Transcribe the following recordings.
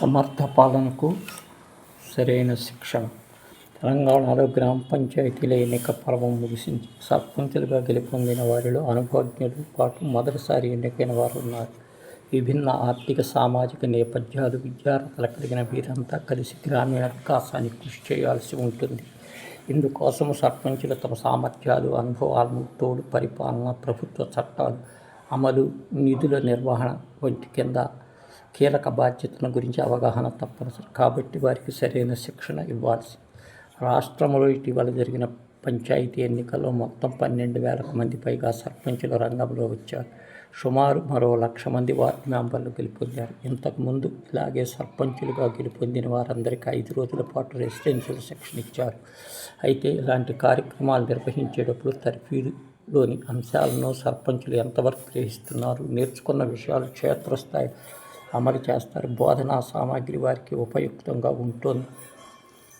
సమర్థ పాలనకు సరైన శిక్షణ తెలంగాణలో గ్రామ పంచాయతీల ఎన్నిక పర్వం ముగిసింది. సర్పంచులుగా గెలుపొందిన వారిలో అనుభవజ్ఞులు పాటు మొదటిసారి ఎన్నికైన వారు ఉన్నారు. విభిన్న ఆర్థిక సామాజిక నేపథ్యాలు విద్యార్హతలు కలిగిన వీరంతా కలిసి గ్రామీణ వికాసానికి కృషి చేయాల్సి ఉంటుంది. ఇందుకోసం సర్పంచులు తమ సామర్థ్యాలు అనుభవాలను తోడు పరిపాలన ప్రభుత్వ చట్టాలు అమలు నిధుల నిర్వహణ వంటి కింద కీలక బాధ్యతల గురించి అవగాహన తప్పనిసరి కాబట్టి వారికి సరైన శిక్షణ ఇవ్వాల్సి రాష్ట్రంలో ఇటీవల జరిగిన పంచాయతీ ఎన్నికల్లో మొత్తం పన్నెండు వేలకు మంది పైగా సర్పంచులు రంగంలో వచ్చారు. సుమారు మరో లక్ష మంది వార్డు మెంబర్లు గెలుపొందారు ఇంతకుముందు ఇలాగే సర్పంచులుగా గెలుపొందిన వారందరికీ ఐదు రోజుల పాటు రెసిడెన్షియల్ శిక్షణ ఇచ్చారు. అయితే ఇలాంటి కార్యక్రమాలు నిర్వహించేటప్పుడు తర్ఫీదులోని అంశాలను సర్పంచులు ఎంతవరకు గ్రహిస్తున్నారు నేర్చుకున్న విషయాలు క్షేత్రస్థాయి అమలు చేస్తారు. బోధనా సామాగ్రి వారికి ఉపయుక్తంగా ఉంటుంది.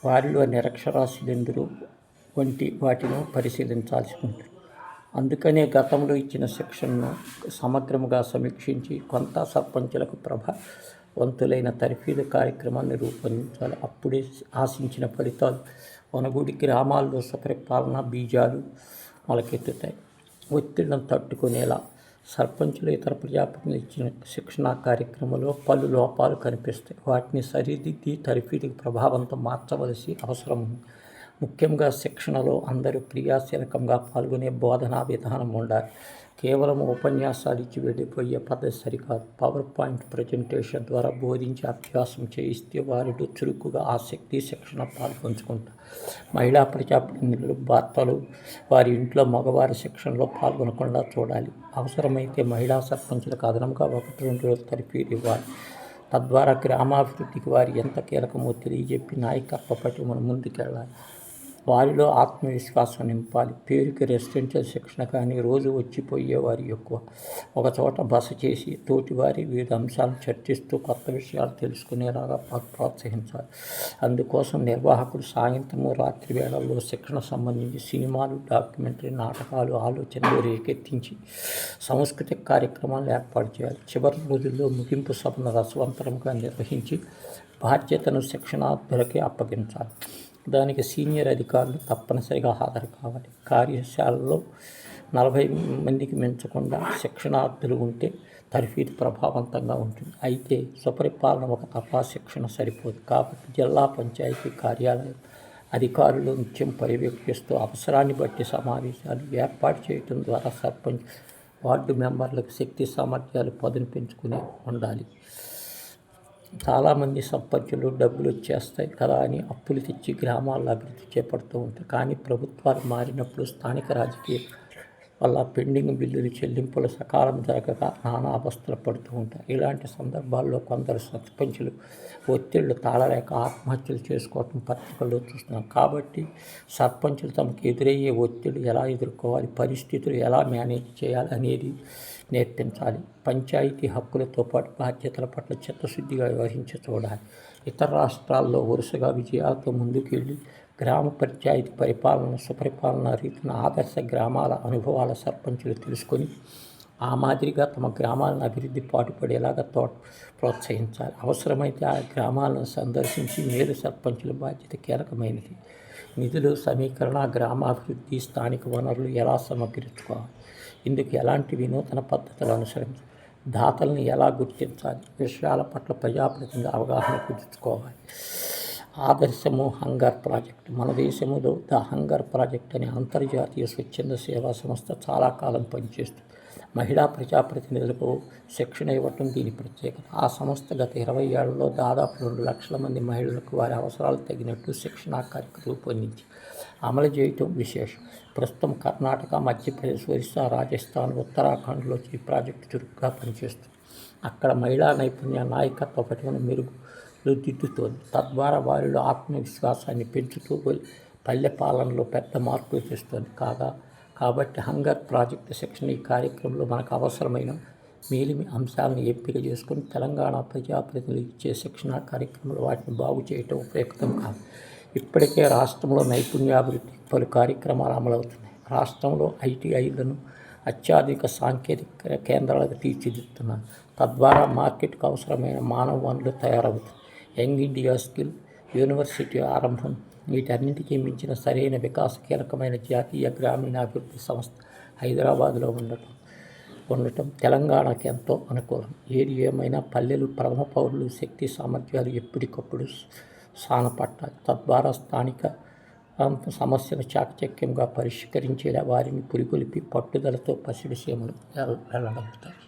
వారిలో నిరక్షరాస్యులెందరూ వంటి వాటిని పరిశీలించాల్సి ఉంటుంది. అందుకనే గతంలో ఇచ్చిన శిక్షణను సమగ్రముగా సమీక్షించి కొంత సర్పంచులకు ప్రభావంతులైన తర్ఫీదు కార్యక్రమాన్ని రూపొందించాలి. అప్పుడే ఆశించిన ఫలితాలు వనగుడి గ్రామాల్లో సపరిపాలన బీజాలు మొలకెత్తుతాయి. ఒత్తిళ్ళను తట్టుకునేలా సర్పంచులు ఇతర ప్రజాప్రతినిధులు ఇచ్చిన శిక్షణా కార్యక్రమంలో పలు లోపాలు కనిపిస్తాయి. వాటిని సరిదిద్ది తర్ఫీదుకు ప్రభావంతో మార్చవలసి అవసరం ఉంది ముఖ్యంగా శిక్షణలో అందరూ క్రియాశీలకంగా పాల్గొనే బోధనా విధానం ఉండాలి. కేవలం ఉపన్యాసాలు ఇచ్చి వెళ్ళిపోయే పద్ధతి సరికాదు. పవర్ పాయింట్ ప్రజెంటేషన్ ద్వారా బోధించి అభ్యాసం చేయిస్తే వారిలో చురుకుగా ఆసక్తి శిక్షణ పాల్పంచుకుంటారు. మహిళా ప్రజాప్రతినిధులు భర్తలు వారి ఇంట్లో మగవారి శిక్షణలో పాల్గొనకుండా చూడాలి. అవసరమైతే మహిళా సర్పంచులకు అదనంగా ఒకటి రెండు రోజులు తరఫీదు ఇవ్వాలి. తద్వారా గ్రామాభివృద్ధికి వారి ఎంత కీలకమో తెలియజెప్పి నాయకత్వ పట్టుమని ముందుకెళ్ళాలి. వారిలో ఆత్మవిశ్వాసం నింపాలి. పేరుకి రెసిడెన్షియల్ శిక్షణ కానీ రోజు వచ్చిపోయేవారు ఎక్కువ. ఒక చోట బస చేసి తోటివారి వివిధ అంశాలను చర్చిస్తూ కొత్త విషయాలు తెలుసుకునేలాగా ప్రోత్సహించాలి. అందుకోసం నిర్వాహకుడు సాయంత్రము రాత్రి వేళల్లో శిక్షణ సంబంధించి సినిమాలు డాక్యుమెంటరీ నాటకాలు ఆలోచనలు రేకెత్తించి సాంస్కృతిక కార్యక్రమాలు ఏర్పాటు చేయాలి. చివరి రోజుల్లో ముగింపు సభను రసవంతరంగా నిర్వహించి బాధ్యతను శిక్షణార్థులకే అప్పగించాలి. దానికి సీనియర్ అధికారులు తప్పనిసరిగా హాజరు కావాలి. కార్యశాలలో నలభై మందికి మించకుండా శిక్షణార్థులు ఉంటే తర్ఫీదు ప్రభావవంతంగా ఉంటుంది. అయితే స్వపరిపాలన ఒక తపా శిక్షణ సరిపోదు. కాబట్టి జిల్లా పంచాయతీ కార్యాలయం అధికారులు నిత్యం పర్యవేక్షిస్తూ అవసరాన్ని బట్టి సమావేశాలు ఏర్పాటు చేయడం ద్వారా సర్పంచ్ వార్డు మెంబర్లకు శక్తి సామర్థ్యాలు పదును పెంచుకుని ఉండాలి. చాలామంది సంపత్తులు డబ్బులు వచ్చేస్తాయి కదా అని అప్పులు తెచ్చి గ్రామాల్లో అభివృద్ధి చేపడుతూ ఉంటారు. కానీ ప్రభుత్వాలు మారినప్పుడు స్థానిక రాజకీయ వల్ల పెండింగ్ బిల్లులు చెల్లింపులు సకాలం జరగక నానా అవస్థలు పడుతూ ఉంటారు ఇలాంటి సందర్భాల్లో కొందరు సర్పంచులు ఒత్తిళ్ళు తాళలేక ఆత్మహత్యలు చేసుకోవటం పత్రికల్లో చూస్తున్నాం. కాబట్టి సర్పంచులు తమకు ఎదురయ్యే ఒత్తిడి ఎలా ఎదుర్కోవాలి పరిస్థితులు ఎలా మేనేజ్ చేయాలి అనేది నేర్పించాలి. పంచాయతీ హక్కులతో పాటు బాధ్యతల పట్ల చిత్తశుద్ధిగా వ్యవహరించి చూడాలి. ఇతర రాష్ట్రాల్లో వరుసగా విజయాలతో ముందుకెళ్ళి గ్రామ పంచాయతీ పరిపాలన సుపరిపాలన రీతిన ఆదర్శ గ్రామాల అనుభవాల సర్పంచులు తెలుసుకొని ఆ మాదిరిగా తమ గ్రామాలను అభివృద్ధి పాటుపడేలాగా తో ప్రోత్సహించాలి. అవసరమైతే ఆ గ్రామాలను సందర్శించి మేలు సర్పంచుల బాధ్యత కీలకమైనది. నిధులు సమీకరణ గ్రామాభివృద్ధి స్థానిక వనరులు ఎలా సమకరించుకోవాలి ఇందుకు ఎలాంటి వినూతన పద్ధతులు అనుసరించాలి? దాతలను ఎలా గుర్తించాలి? విషయాల పట్ల ప్రజాప్రతినిధి అవగాహన కుదుర్చుకోవాలి ఆదర్శము హంగర్ ప్రాజెక్ట్. మన దేశంలో ద హంగర్ ప్రాజెక్ట్ అనే అంతర్జాతీయ స్వచ్ఛంద సేవా సంస్థ చాలా కాలం పనిచేస్తుంది. మహిళా ప్రజాప్రతినిధులకు శిక్షణ ఇవ్వటం దీని ప్రత్యేకత. ఆ సంస్థ గత ఇరవై ఏళ్ళలో దాదాపు రెండు లక్షల మంది మహిళలకు వారి అవసరాలు తగినట్టు శిక్షణా కార్యక్రమం రూపొందించి అమలు చేయటం విశేషం. ప్రస్తుతం కర్ణాటక మధ్యప్రదేశ్ ఒరిస్సా రాజస్థాన్ ఉత్తరాఖండ్లో ఈ ప్రాజెక్టు చురుగ్గా పనిచేస్తుంది. అక్కడ మహిళా నైపుణ్య నాయకత్వ పట్టుకుని మెరుగు దిద్దుతోంది తద్వారా వారిలో ఆత్మవిశ్వాసాన్ని పెంచుతూ పల్లె పాలనలో పెద్ద మార్పులు తెస్తుంది. కాగా కాబట్టి హంగర్ ప్రాజెక్టు శిక్షణ ఈ కార్యక్రమంలో మనకు అవసరమైన మేలిమి అంశాలను ఎంపిక చేసుకుని తెలంగాణ ప్రజాప్రతినిధులు ఇచ్చే శిక్షణ కార్యక్రమంలో వాటిని బాగు చేయటం ఉపయుక్తం కాదు. ఇప్పటికే రాష్ట్రంలో నైపుణ్యాభివృద్ధి పలు కార్యక్రమాలు అమలవుతున్నాయి. రాష్ట్రంలో ఐటీఐలను అత్యాధునిక సాంకేతిక కేంద్రాలకు తీర్చిదిద్దుతున్నారు. తద్వారా మార్కెట్కు అవసరమైన మానవ వనరులు తయారవుతుంది యంగ్ ఇండియా స్కిల్ యూనివర్సిటీ ఆరంభం. వీటన్నింటికీ మించిన సరైన వికాస కీలకమైన జాతీయ గ్రామీణాభివృద్ధి సంస్థ హైదరాబాద్లో ఉండటం ఉండటం తెలంగాణకి ఎంతో అనుకూలం. ఏది ఏమైనా పల్లెలు ప్రథమ పౌరులు శక్తి సామర్థ్యాలు ఎప్పటికప్పుడు సానపట్టాలి తద్వారా స్థానిక సమస్యను చాకచక్యంగా పరిష్కరించేలా వారిని పురిగొలిపి పట్టుదలతో పసిడి సీమలు వెళ్ళగలుగుతారు